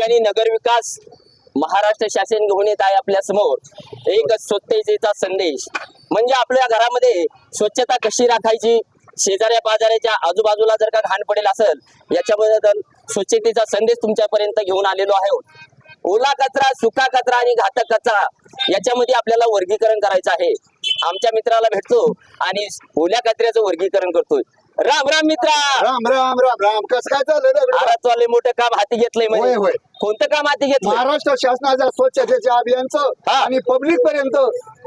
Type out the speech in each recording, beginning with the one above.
ठिकाणी नगरविकास महाराष्ट्र शासन घेऊन येत आहे आपल्यासमोर. एक स्वच्छतेचा संदेश. म्हणजे आपल्या घरामध्ये स्वच्छता कशी राखायची? शेजाऱ्या बाजाराच्या आजूबाजूला जर का घाण पडेल असेल याच्याबद्दल स्वच्छतेचा संदेश तुमच्यापर्यंत घेऊन आलेलो आहे ओला कचरा सुका कचरा आणि घातक कचरा याच्यामध्ये आपल्याला वर्गीकरण करायचं आहे. आमच्या मित्राला भेटतो आणि ओल्या कचऱ्याचं वर्गीकरण करतोय. राम राम मित्रा. राम राम राम राम. कसं काय चाललंय? आरात वाले मोठं काम हाती घेतलंय होय, म्हणजे होय. कोणतं काम हाती घेतलं महाराष्ट्र शासनाच्या स्वच्छतेच्या अभियानचं हा. आणि पब्लिक पर्यंत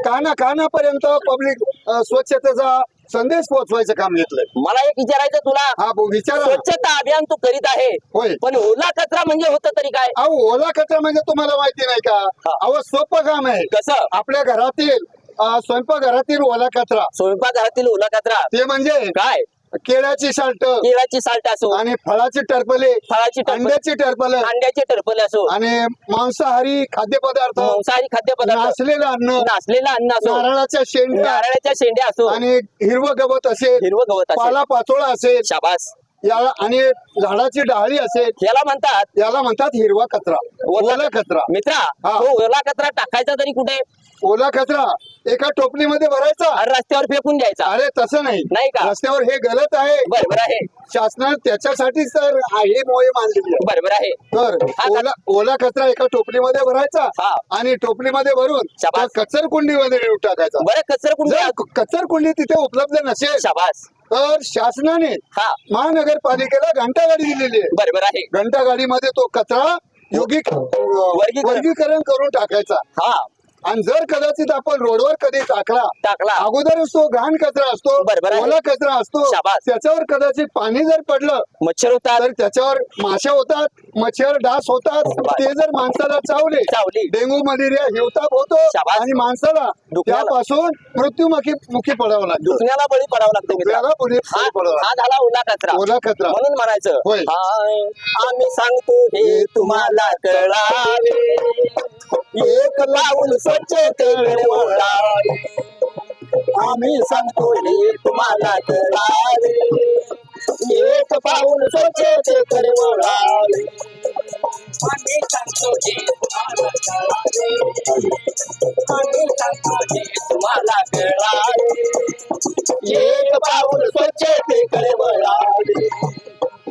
काना कानापर्यंत पब्लिक स्वच्छतेचा संदेश पोहोचवायचं काम घेतलंय. मला एक विचारायचं तुला. हा भाऊ, विचारा ना. स्वच्छता अभियान तू करीत आहे. होय. पण ओला कचरा म्हणजे होतं तरी काय? अहो ओला कचरा म्हणजे तुम्हाला माहिती नाही का? हा. अहो सोपं काम आहे. कसं? आपल्या घरातील अं, स्वयंपाकघरातील ओला कचरा. स्वयंपाकघरातील ओला कचरा. ते म्हणजे काय? केळ्याची साल्ट. केळाची साल्ट असो. आणि फळाची टरपले फळाची टरफल अंड्याची टरपल. अंड्याचे टरफल असो. आणि मांसाहारी खाद्यपदार्थ. मांसाहारी खाद्यपदार्थ. नासलेलं अन्न. नासलेला अन्न असो. नारळाच्या शेंड्या नारळाच्या शेंड्या असो. आणि हिरवं गवत असेल. हिरवं गवत असेल. पाला पाचोळा असेल. शाबास. याला आणि झाडाची डाळी असेल. याला म्हणतात याला म्हणतात हिरवा कचरा. ओला ओला कचरा. मित्रा हा. तो ओला कचरा टाकायचा तरी कुठे? ओला कचरा. एका टोपलीमध्ये भरायचा? अरे रस्त्यावर फेकून द्यायचा. अरे तसं नाही. नाही का? रस्त्यावर हे गलत आहे. बरोबर आहे. शासनाने त्याच्यासाठीच तर हा- मोहीम आणलेली. आहे बरोबर आहे. तर हा, ओला ओला कचरा एका टोपलीमध्ये भरायचा हा. आणि टोपलीमध्ये भरून शाबास. त्या कचर कुंडीमध्ये नेऊन टाकायचा. बरं कचरा कुठे जर कचर कुंडी तिथे उपलब्ध नसेल शाबास. तर शासनाने हा. महानगरपालिकेला घंटा गाडी दिलेली आहे. बरोबर आहे. घंटा गाडीमध्ये तो कचरा वर्गीकरण. वर्गीकरण करून टाकायचा. हा. आणि जर कदाचित आपण रोडवर कधी टाकला टाकला अगोदरच तो घाण कचरा असतो बरोबर आहे. ओला कचरा असतो शाबास. त्याच्यावर कदाचित पाणी जर पडलं मच्छर होतात तर त्याच्यावर माशा होतात मच्छर डास होतात ते जर माणसाला चावले चावली. डेंग्यू मलेरिया हिवताप होतो शाबास. आणि माणसाला दुखण्याला- त्यापासून मृत्यूमुखी मुखी पडावं लागतं दुखण्याला बळी पडावं लागतं. दुखण्याला हा पडावं लागतं. हा झाला ओला कचरा ओला कचरा. म्हणून म्हणायचं होय. हाय, आम्ही सांगतो हे तुम्हाला कळावे एक पाऊल स्वच्छतेकडे वळावे आम्ही सांगतो हे तुम्हाला कळावे. एक पाऊल स्वच्छ स्वच्छतेकडे वळावे आम्ही सांगतो हे तुम्हाला कळावे. आम्ही सांगतो हे तुम्हाला कळावे.